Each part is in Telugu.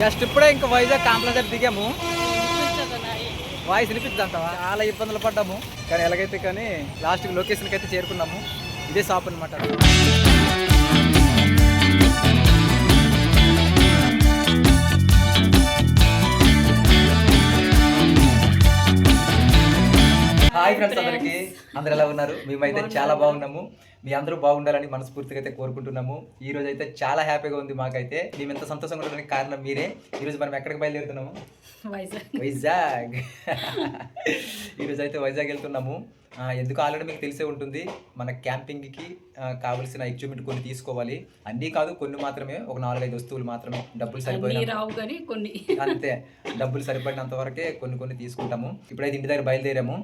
జస్ట్ ఇప్పుడే ఇంకా వైజాగ్ కాంప్లెక్స్ దగ్గర దిగాము. వాయిస్ వినిపిస్తుంది అంటావా చాలా ఇబ్బందులు పడ్డాము. కానీ ఎలాగైతే కానీ లాస్ట్ లొకేషన్కి అయితే చేరుకున్నాము. ఇదే షాప్ అనమాట హాయ్ ఫ్రెండ్స్ అందరికి. అందరు ఎలా ఉన్నారు? మేమైతే చాలా బాగున్నాము. మీ అందరూ బాగుండాలని మనస్ఫూర్తిగా అయితే కోరుకుంటున్నాము. ఈ రోజు అయితే చాలా హ్యాపీగా ఉంది మాకైతే. మేము ఎంత సంతోషంగా ఉండడానికి కారణం మీరే. ఈ రోజు మనం ఎక్కడికి బయలుదేరుతున్నాము? వైజాగ్. వైజాగ్. ఈరోజు అయితే వైజాగ్ వెళ్తున్నాము. ఎందుకు ఆల్రెడీ మీకు తెలిసే ఉంటుంది మన క్యాంపింగ్కి కావలసిన ఎక్విప్మెంట్ కొన్ని తీసుకోవాలి. అన్నీ కాదు కొన్ని మాత్రమే ఒక నాలుగైదు వస్తువులు మాత్రమే. డబ్బులు సరిపోయిన రావు కానీ కొన్ని. అంతే. డబ్బులు సరిపడినంత వరకే కొన్ని కొన్ని తీసుకుంటాము. ఇప్పుడైతే ఇంటి దగ్గర బయలుదేరాము.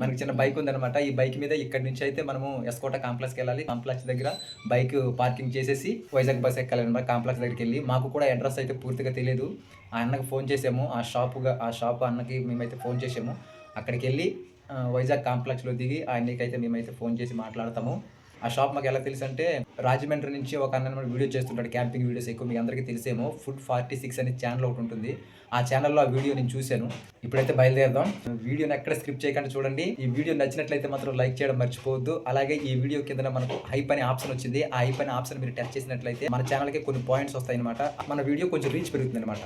మనకి చిన్న బైక్ ఉందన్నమాట. ఈ బైక్ మీద ఇక్కడ నుంచి అయితే మనము ఎస్కోట కాంప్లెక్స్కి వెళ్ళాలి. కాంప్లెక్స్ దగ్గర బైక్ పార్కింగ్ చేసేసి వైజాగ్ బస్ ఎక్కాలి అనమాట కాంప్లెక్స్ దగ్గరికి వెళ్ళి. మాకు కూడా అడ్రస్ అయితే పూర్తిగా తెలియదు ఆ అన్నకి ఫోన్ చేసాము. ఆ షాపుగా ఆ షాప్ అన్నకి మేమైతే ఫోన్ చేసాము. అక్కడికి వెళ్ళి వైజాగ్ కాంప్లెక్స్లో దిగి ఆ మేమైతే ఫోన్ చేసి మాట్లాడతాము. ఆ షాప్ మాకు ఎలా తెలుసు అంటే రాజమండ్రి నుంచి ఒక అన్న వీడియో చేస్తుంటాడు క్యాంపింగ్ వీడియోస్ ఎక్కువ మీకు అందరికీ తెలిసేమో ఫుడ్ ఫార్టీ సిక్స్ అనే ఛానల్ ఒకటి ఉంటుంది. ఆ ఛానల్లో ఆ వీడియో నేను చూశాను. ఇప్పుడైతే బయలుదేరదాం. వీడియోని ఎక్కడ స్క్రిప్ట్ చేయకుండా చూడండి. ఈ వీడియో నచ్చినట్లయితే మాత్రం లైక్ చేయడం మర్చిపోవద్దు. అలాగే ఈ వీడియో కింద మనకు హైప్ అనే ఆప్షన్ వచ్చింది. ఆ హైప్ అనే ఆప్షన్ మీరు టచ్ చేసినట్లయితే మన ఛానల్కి కొన్ని పాయింట్స్ వస్తాయి అనమాట మన వీడియో కొంచెం రీచ్ పెరుగుతుంది అనమాట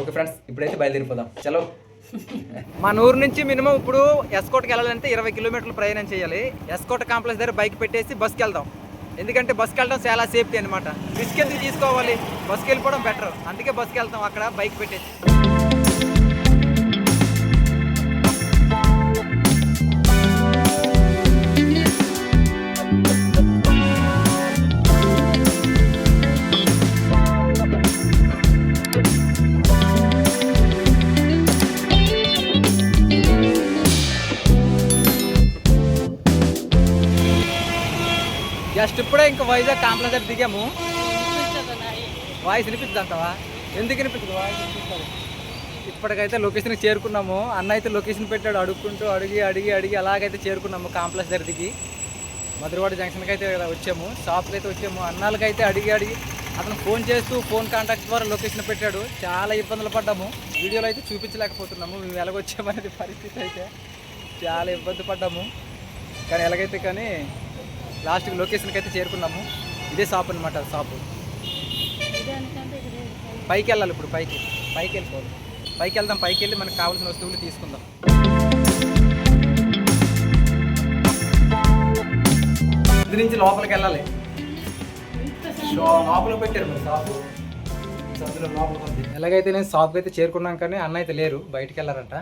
ఓకే ఫ్రెండ్స్ ఇప్పుడైతే బయలుదేరిపోదాం. చలో. మన ఊరు నుంచి మినిమం ఇప్పుడు ఎస్కోట్కి వెళ్ళాలంటే ఇరవై కిలోమీటర్లు ప్రయాణం చేయాలి. ఎస్కోట్ కాంప్లెక్స్ దగ్గర బైక్ పెట్టేసి బస్కి వెళ్దాం. ఎందుకంటే బస్కి వెళ్ళడం చాలా సేఫ్టీ అనమాట రిస్క్ ఎందుకు తీసుకోవాలి? బస్కి వెళ్ళిపోవడం బెటర్. అందుకే బస్కి వెళ్తాం అక్కడ బైక్ పెట్టేసి. జస్ట్ ఇప్పుడే ఇంకా వైజాగ్ కాంప్లెక్స్ దగ్గర దిగాము. వాయిస్ వినిపిస్తుంది అంటావా? ఎందుకు వినిపిస్తుంది? వాయిస్ వినిపిస్తుంది. ఇప్పటికైతే లొకేషన్కి చేరుకున్నాము. అన్న అయితే లొకేషన్ పెట్టాడు అడుక్కుంటూ అడిగి అడిగి అడిగి అలాగైతే చేరుకున్నాము కాంప్లెక్స్ దగ్గర దిగి. మధురవాడ జంక్షన్కి అయితే వచ్చాము. షాప్కి అయితే వచ్చాము. అన్నాలకైతే అడిగి అడిగి అతను ఫోన్ చేస్తూ ఫోన్ కాంటాక్ట్ ద్వారా లొకేషన్ పెట్టాడు. చాలా ఇబ్బందులు పడ్డాము. వీడియోలో అయితే చూపించలేకపోతున్నాము. మేము ఎలాగొచ్చామనేది పరిస్థితి అయితే చాలా ఇబ్బంది పడ్డాము. కానీ ఎలాగైతే కానీ లాస్ట్కి లొకేషన్కి అయితే చేరుకున్నాము. ఇదే షాప్ అనమాట షాపు. పైకి వెళ్ళాలి ఇప్పుడు పైకి పైకి వెళ్ళిపోవాలి పైకి వెళ్దాం పైకి వెళ్ళి మనకు కావాల్సిన వస్తువులు తీసుకుందాం. ఇది నుంచి లోపలికి వెళ్ళాలి. లోపల పెట్టారు మరి షాపు. అందులో లోపలికి ఎలాగైతే నేను షాప్కి అయితే చేరుకున్నాం కానీ అన్న అయితే లేరు బయటికి వెళ్ళారంట.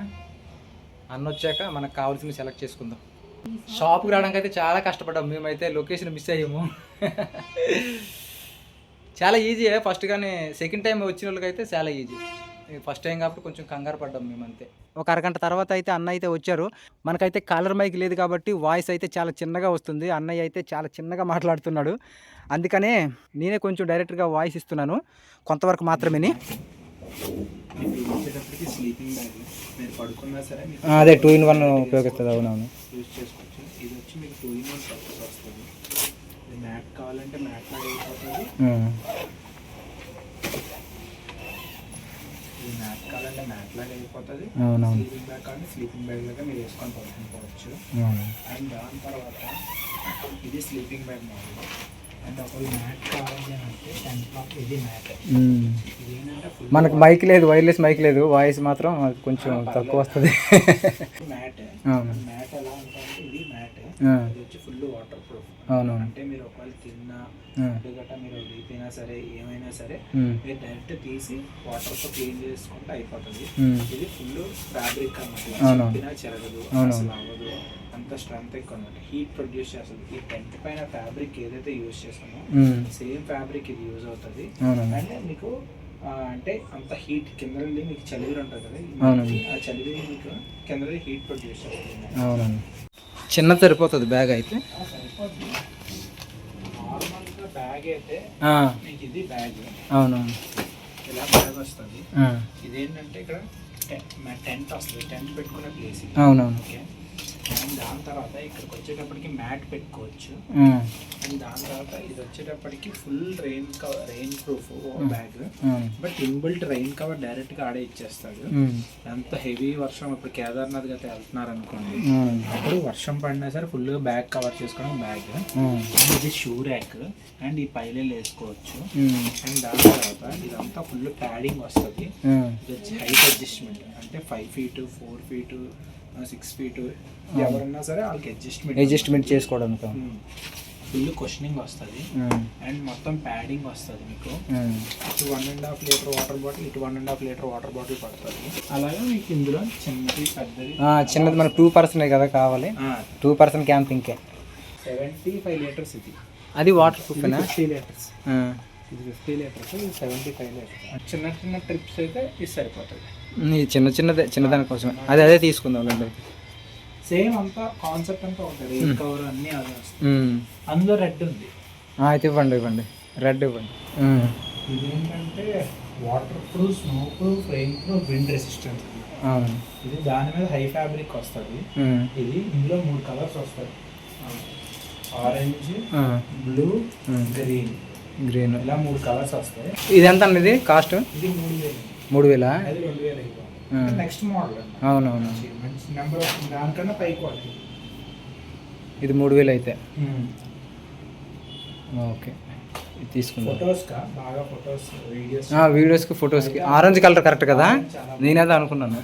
అన్న వచ్చాక మనకు కావాల్సినవి సెలెక్ట్ చేసుకుందాం. షాప్కి రావడానికి అయితే చాలా కష్టపడ్డాం. మేమైతే లొకేషన్ మిస్ అయ్యాము. చాలా ఈజీ ఫస్ట్ కానీ సెకండ్ టైం వచ్చిన వాళ్ళకైతే చాలా ఈజీ ఫస్ట్ టైం కాబట్టి కొంచెం కంగారు పడ్డాం మేము అంతే ఒక అరగంట తర్వాత అయితే అన్న అయితే వచ్చారు. మనకైతే కాలర్ మైక్ లేదు కాబట్టి వాయిస్ అయితే చాలా చిన్నగా వస్తుంది. అన్నయ్య అయితే చాలా చిన్నగా మాట్లాడుతున్నాడు. అందుకనే నేనే కొంచెం డైరెక్ట్గా వాయిస్ ఇస్తున్నాను. కొంతవరకు మాత్రమేని. వచ్చేటప్పటికి స్లీపింగ్ బ్యాగ్ మీరు పడుకున్నా సరే అదే టూ ఇన్ వన్ ఉపయోగిస్తుంది అవునవును. యూజ్ చేసుకోవచ్చు. ఇది వచ్చి మీకు టూ ఇన్ వన్ పర్పస్ వస్తుంది. ఇది మ్యాట్ కావాలంటే మ్యాట్ లాగా అయిపోతుంది. మ్యాట్ కావాలంటే మ్యాట్ లాగా అయిపోతుంది. స్లీపింగ్ బ్యాగ్ కావాలంటే స్లీపింగ్ బ్యాగ్ లాగా మీరు వేసుకొని పడుకోవచ్చు. అండ్ దాని తర్వాత ఇది స్లీపింగ్ బ్యాగ్ మోడల్ మనకు మైక్ లేదు వైర్లెస్ మైక్ లేదు వాయిస్ మాత్రం కొంచెం తక్కువ వస్తుంది. మ్యాట్. అవును. మ్యాట్ ఎలా ఉంటుంది ఇది మ్యాట్. ఆ. ఇది వచ్చి ఫుల్ వాటర్ ప్రూఫ్ అవునవును. అంటే మీరు ఒకవేళ మీరు సరే ఏమైనా సరే. మీరు డైరెక్ట్ తీసి వాటర్తో క్లీన్ చేసుకుంటే అయిపోతుంది. ఇది ఫుల్ ఫ్యాబ్రిక్ అన్నమాట. అవును. చెప్పినా చెరగదు అవును. అసలు అవ్వదు. అంత స్ట్రెంత్ ఎక్కువ అనమాట హీట్ ప్రొడ్యూస్ చేస్తుంది. ఈ టెంట్ పైన ఫ్యాబ్రిక్ ఏదైతే యూజ్ చేస్తామో. సేమ్ ఫ్యాబ్రిక్ ఇది యూజ్ అవుతుంది. అండ్ మీకు అంటే అంత హీట్ కింద నుండి మీకు చలివిరి ఉంటుంది కదా. ఆ చలివిరి మీకు కింద నుండి హీట్ ప్రొడ్యూస్ చేస్తుంది. అవునండి. చిన్నది సరిపోతుంది బ్యాగ్ అయితే? సరిపోతుంది నార్మల్గా బ్యాగ్ అయితే మీకు ఇది బ్యాగ్ అవునవును. ఇలా బ్యాగ్ వస్తుంది. ఇదేంటంటే ఇక్కడ టెంట్ వస్తుంది. టెంట్ పెట్టుకునే ప్లేస్ అవునవును. ఓకే అండ్ దాని తర్వాత ఇక్కడికి వచ్చేటప్పటికి మ్యాట్ పెట్టుకోవచ్చు. అండ్ దాని తర్వాత ఇది వచ్చేటప్పటికి full rain cover rain proof bag. But inbuilt rain cover డైరెక్ట్గా ఆడే ఇచ్చేస్తాడు. ఎంత హెవీ వర్షం ఇప్పుడు కేదార్నాథ్ గత వెళ్తున్నారు అనుకోండి అప్పుడు వర్షం పడినా సరే ఫుల్గా బ్యాగ్ కవర్ చేసుకోవడం బ్యాగ్. ఇది షూ ర్యాక్. అండ్ ఈ పైలెలు వేసుకోవచ్చు. అండ్ దాని తర్వాత ఇదంతా ఫుల్ ప్యాడింగ్ వస్తుంది. ఇది వచ్చి హైట్ అడ్జస్ట్మెంట్. అంటే five feet four feet six feet ఎవరన్నా సరే వాళ్ళకి అడ్జస్ట్మెంట్ అడ్జస్ట్మెంట్ చేసుకోవడానికి ఫుల్ క్వశ్చనింగ్ వస్తుంది. అండ్ మొత్తం ప్యాడింగ్ వస్తుంది మీకు. ఇటు one and half litre water bottle ఇటు one and half litre water bottle పడుతుంది. అలాగే మీకు ఇందులో చిన్నది పెద్దది చిన్నది మనకు టూ పర్సెంట్ కదా కావాలి. టూ పర్సెంట్ క్యాంపింగ్కే సెవెంటీ ఫైవ్ లీటర్స్ ఇది. అది వాటర్ ఫిఫ్టీ లీటర్స్ ఇది ఫిఫ్టీ లీటర్స్ ఇది సెవెంటీ ఫైవ్ లీటర్స్ చిన్న చిన్న ట్రిప్స్ అయితే ఇది సరిపోతుంది. ఈ చిన్న చిన్నదే చిన్నదాని కోసమే. అదే అదే తీసుకుందాం సేమ్ అంతా కాన్సెప్ట్ అంతా ఉంటుంది. కవర్ అన్నీ అదే వస్తాయి. అందులో రెడ్ ఉంది. అయితే ఇవ్వండి ఇవ్వండి. రెడ్ ఇవ్వండి. ఇదేంటంటే water proof snow proof rain proof wind resistant ఇది దాని మీద హై ఫ్యాబ్రిక్ వస్తుంది. ఇది ఇందులో మూడు కలర్స్ వస్తాయి. ఆరెంజ్ బ్లూ గ్రీన్ గ్రీన్ ఇలా మూడు కలర్స్ వస్తాయి. ఇది ఎంత అండి ఇది? కాస్ట్ ఇది మూడు వేలు. మూడు వేలా? అది రెండు వేలు ఆ. అయిపోయింది నెక్స్ట్ మోడల్ అవునవును. మంచి నెంబర్ వస్తుంది దానికన్నా పై క్వాలిటీ ఇది మూడు వేలు అయితే. ఓకే. ఇది తీసుకుందాం. ఫొటోస్ కా? బాగా ఫొటోస్ వీడియోస్ ఆ, వీడియోస్కి ఫొటోస్కి ఆరెంజ్ కలర్ కరెక్ట్ కదా? నేనేదో అనుకున్నాను.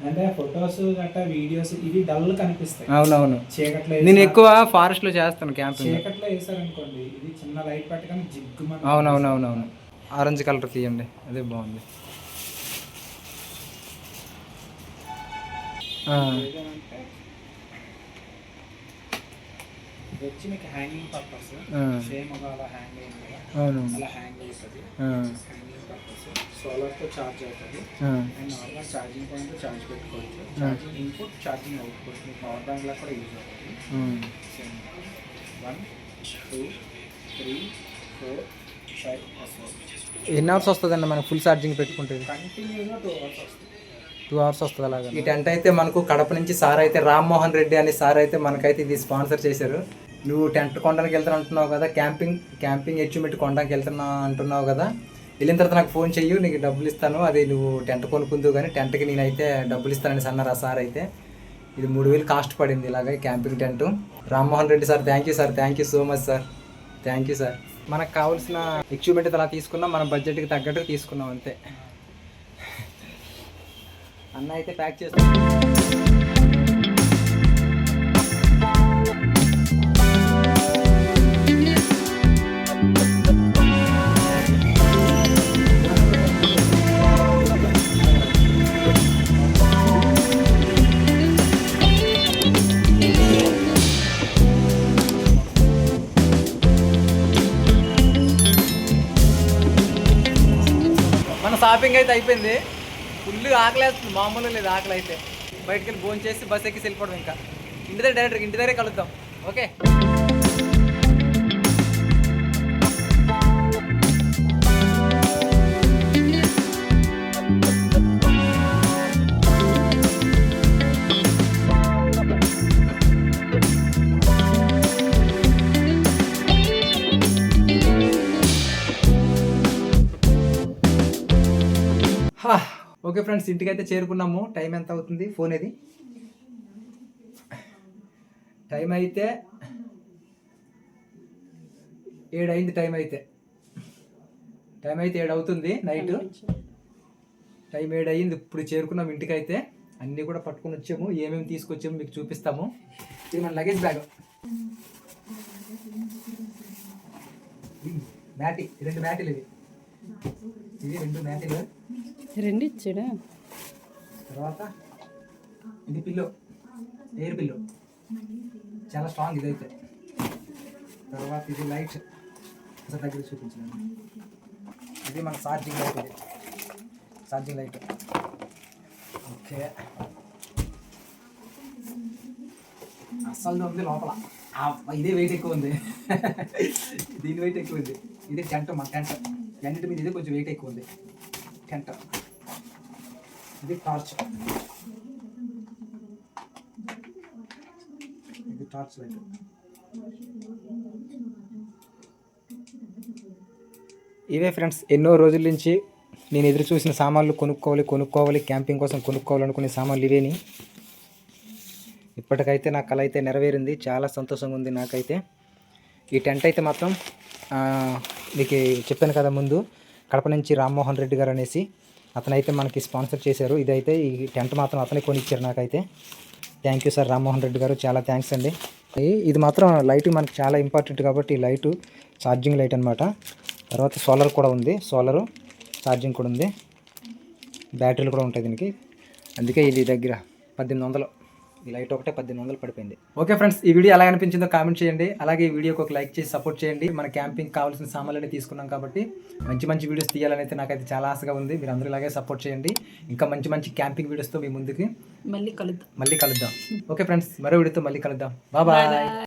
అంటే ఫొటోస్ గట్టా వీడియోస్ ఇవి డల్ కనిపిస్తాయి. అవునవును. చీకట్లో నేను ఎక్కువ ఫారెస్ట్లో చేస్తాను క్యాంపింగ్ చీకట్లో వేసారనుకోండి ఇది చిన్న లైట్ పెట్టగానే జిగ్గుమని అవునవునవునవును ఆరెంజ్ కలర్ తీయండి. అదే బాగుంది ఆ, ఏదంటే ఇది వచ్చి మీకు హ్యాంగింగ్ పర్పస్ సేమ్ ఒక అలా హ్యాంగ్ అయింది అవును అలా హ్యాంగ్ అవుతుంది హ్యాంగింగ్ పర్పస్ సోలార్తో ఛార్జ్ అవుతుంది and normal charging point charge పెట్టుకోవచ్చు. ఛార్జింగ్ ఇన్పుట్ ఛార్జింగ్ అవుట్పుట్ మీకు పవర్ బ్యాంక్ లా కూడా యూజ్ అవుతుంది. Same one two three four five ఎన్ని అవర్స్ వస్తుందండి మనకు ఫుల్ ఛార్జింగ్ పెట్టుకుంటే? కంటిన్యూగా టూ అవర్స్ వస్తుంది. టూ అవర్స్ వస్తుంది అలాగా. ఈ టెంట్ అయితే మనకు కడప నుంచి సార్ అయితే రామ్మోహన్ రెడ్డి అనే సార్ అయితే మనకైతే ఇది స్పాన్సర్ చేశారు. నువ్వు టెంట్ కొనడానికి వెళ్తాను అంటున్నావు కదా క్యాంపింగ్ క్యాంపింగ్ అచీవ్మెంట్ కొనడానికి వెళ్తున్నా అంటున్నావు కదా వెళ్ళిన తర్వాత నాకు ఫోన్ చెయ్యి నీకు డబ్బులు ఇస్తాను అది నువ్వు టెంట్ కొనుక్కుందు కానీ టెంట్కి నేనైతే డబ్బులు ఇస్తానని అన్నారు ఆ సార్ అయితే. ఇది మూడు వేలు కాస్ట్ పడింది ఇలాగ camping tent. Rammohan Reddy sir thank you sir thank you so much sir thank you sir. మనకు కావాల్సిన ఎక్విప్మెంట్ అలా తీసుకున్నాం మన బడ్జెట్కి తగ్గట్టు తీసుకున్నాం అంతే. అన్న అయితే ప్యాక్ చేస్తాం. షాపింగ్ అయితే అయిపోయింది. ఫుల్ ఆకలేస్తుంది మామూలు లేదు ఆకలి అయితే బయటికి వెళ్ళి భోజనం చేసి బస్ ఎక్కి వెళ్ళిపోవడం ఇంకా. ఇంటి దగ్గర డైరెక్ట్ ఇంటి దగ్గరే కలుద్దాం. ఓకే? ఓకే ఫ్రెండ్స్ ఇంటికి అయితే చేరుకున్నాము. టైం ఎంత అవుతుంది? ఫోన్ ఇది టైం అయితే ఏడైంది టైం అయితే. టైం అయితే ఏడు అవుతుంది నైట్. టైం ఏడు అయ్యింది ఇప్పుడు చేరుకున్నాం ఇంటికి అయితే అన్నీ కూడా పట్టుకొని వచ్చాము. ఏమేమి తీసుకొచ్చాము మీకు చూపిస్తాము. ఇది మన లగేజ్ బ్యాగ్ మ్యాటి రెండు మ్యాటీలు ఇవి. ఇవి రెండు మ్యాటీలు రెండు ఇచ్చాడా? తర్వాత ఇది పిల్లో ఎయిర్ పిల్లో చాలా స్ట్రాంగ్ ఇదైతే. తర్వాత ఇది లైట్ ఒకసారి దగ్గర చూపించాను ఇది మన ఛార్జింగ్ లైట్ ఇది. ఛార్జింగ్ లైట్ ఓకే అస్సలు ఉంది లోపల. ఇదే వెయిట్ ఎక్కువ ఉంది. దీని వెయిట్ ఎక్కువ ఉంది. ఇది టెంట్ మన టెంట్ అన్నిటి మీద ఇదే కొంచెం వెయిట్ ఎక్కువ ఉంది. టెంట్ ఇది టార్చ్ టార్చ్ లైట్ ఇవే ఫ్రెండ్స్ ఎన్నో రోజుల నుంచి నేను ఎదురు చూసిన సామాన్లు కొనుక్కోవాలి కొనుక్కోవాలి క్యాంపింగ్ కోసం కొనుక్కోవాలనుకునే సామాన్లు ఇవేని ఇప్పటికైతే నా కళ అయితే నెరవేరింది చాలా సంతోషంగా ఉంది నాకైతే. ఈ టెంట్ అయితే మాత్రం మీకు చెప్పాను కదా ముందు కడప నుంచి రామ్మోహన్ రెడ్డి గారు అనేసి అతనైతే మనకి స్పాన్సర్ చేశారు. ఇదైతే ఈ టెంట్ మాత్రం అతనే కొనిచ్చారు నాకైతే. Thank you sir Rammohan Reddy గారు చాలా థ్యాంక్స్ అండి. ఇది మాత్రం లైట్ మనకి చాలా ఇంపార్టెంట్ కాబట్టి ఈ లైటు ఛార్జింగ్ లైట్ అనమాట తర్వాత సోలార్ కూడా ఉంది. సోలరు ఛార్జింగ్ కూడా ఉంది. బ్యాటరీలు కూడా ఉంటాయి దీనికి. అందుకే ఇది దగ్గర పద్దెనిమిది వందలు. ఈ లైట్ ఒకటే పద్దెనిమిది వందలు పడిపోయింది. ఓకే ఫ్రెండ్స్ ఈ వీడియో ఎలా అనిపించిందో కామెంట్ చేయండి. అలాగే ఈ వీడియోకి ఒక లైక్ చేసి సపోర్ట్ చేయండి. మన క్యాంపింగ్ కావాల్సిన సామాన్లన్నీ తీసుకున్నాం కాబట్టి మంచి మంచి వీడియోస్ తీయాలని అయితే నాకైతే చాలా ఆశగా ఉంది. మీరు అందరూ ఇలాగే సపోర్ట్ చేయండి. ఇంకా మంచి మంచి క్యాంపింగ్ వీడియోస్తో మీ ముందుకి మళ్ళీ కలుద్దాం. మళ్ళీ కలుద్దాం. ఓకే ఫ్రెండ్స్ మరో వీడియోతో మళ్ళీ కలుద్దాం. బాయ్.